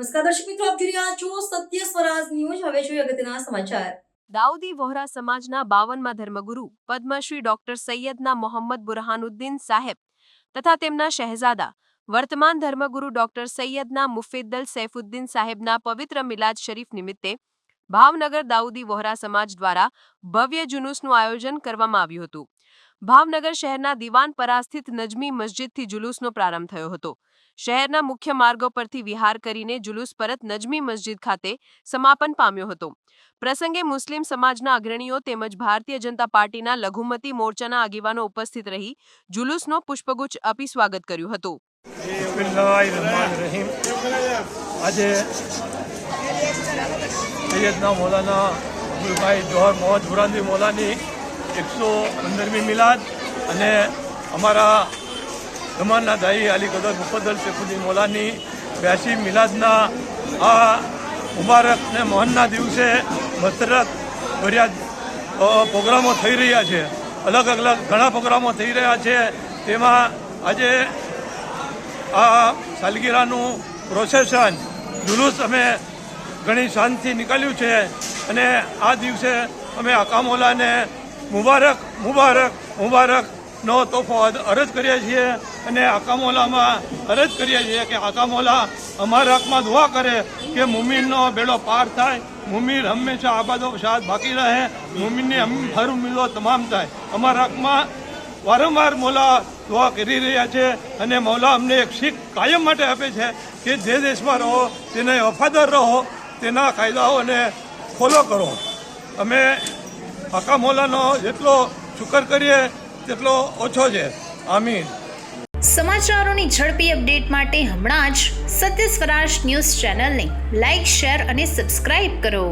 નમસ્કાર દર્શક મિત્રો, આપ જોઈ રહ્યા છો સત્ય સ્વરાજ ન્યૂઝ. હવે જોઈએ અગત્યના સમાચાર. દાઉદી વહોરા સમાજના બાવનમાં ધર્મગુરુ, પદ્મશ્રી ડોક્ટર સૈયદના મોહમ્મદ બુરહાનુદ્દીન સાહેબ તથા તેમના શહેઝાદા, વર્તમાન ધર્મગુરુ ડોક્ટર સૈયદના મુફિદ્દલ સૈફુદ્દીન સાહેબના પવિત્ર મિલાદ શરીફ નિમિત્તે ભાવનગર દાઉદી વહોરા સમાજ દ્વારા ભવ્ય જુલુસનું આયોજન કરવામાં આવ્યું હતું. ભાવનગર શહેરના દિવાનપરા સ્થિત નજમી મસ્જિદથી જુલુસનો પ્રારંભ થયો હતો. શહેરના મુખ્ય માર્ગો પરથી વિહાર કરીને જુલુસ પરત નજમી મસ્જિદ ખાતે સમાપન પામ્યો હતો. પ્રસંગે મુસ્લિમ સમાજના અગ્રણીઓ તેમજ ભારતીય જનતા પાર્ટીના લઘુમતી મોરચાના આગેવાનો ઉપસ્થિત રહી જુલુસનો પુષ્પગુચ્છ આપી સ્વાગત કર્યું હતું. આજે મૌલાની એકસો પંદરમી મિલાદ અને અમારા જમાનના દાઈ અલી કદર મુફદ્દલ શેખુદ્દીન મૌલાની બ્યાસી મિલાદના આ મુબારક ને મોહનના દિવસે મસરત ભર્યા પ્રોગ્રામો થઈ રહ્યા છે. અલગ અલગ ઘણા પ્રોગ્રામો થઈ રહ્યા છે. તેમાં આજે આ સાલગીરાનું પ્રોસેસન જુલુસ અમે ઘણી શાંતિથી નીકળ્યું છે અને આ દિવસે અમે અકામોલાને મુબારક મુબારક મુબારકનો તોફો અરજ કરીએ છીએ અને આકામોલામાં અરજ કરીએ છીએ કે આકામોલા અમારા હકમાં દુઆ કરે કે મુમીનનો બેડો પાર થાય. મુમીન હંમેશા આબાદો શાદ બાકી રહે. મુમીનની હર ઉમ્મીદો તમામ થાય. અમારા હકમાં વારંવાર મોલા દુઆ કરી રહ્યા છે અને મૌલા અમને એક શીખ કાયમ માટે આપે છે કે જે દેશમાં રહો, તેને વફાદાર રહો, તેના કાયદાઓને ફોલો કરો. અમે આકા મોલાનો જેટલો શુકર કરીએ, તેટલો ઓછો છે. આમીન. સમાચારોની ઝડપી અપડેટ માટે હમણાં જ સત્ય સ્વરાજ ન્યૂઝ ચેનલને લાઇક શેર અને સબસ્ક્રાઇબ કરો.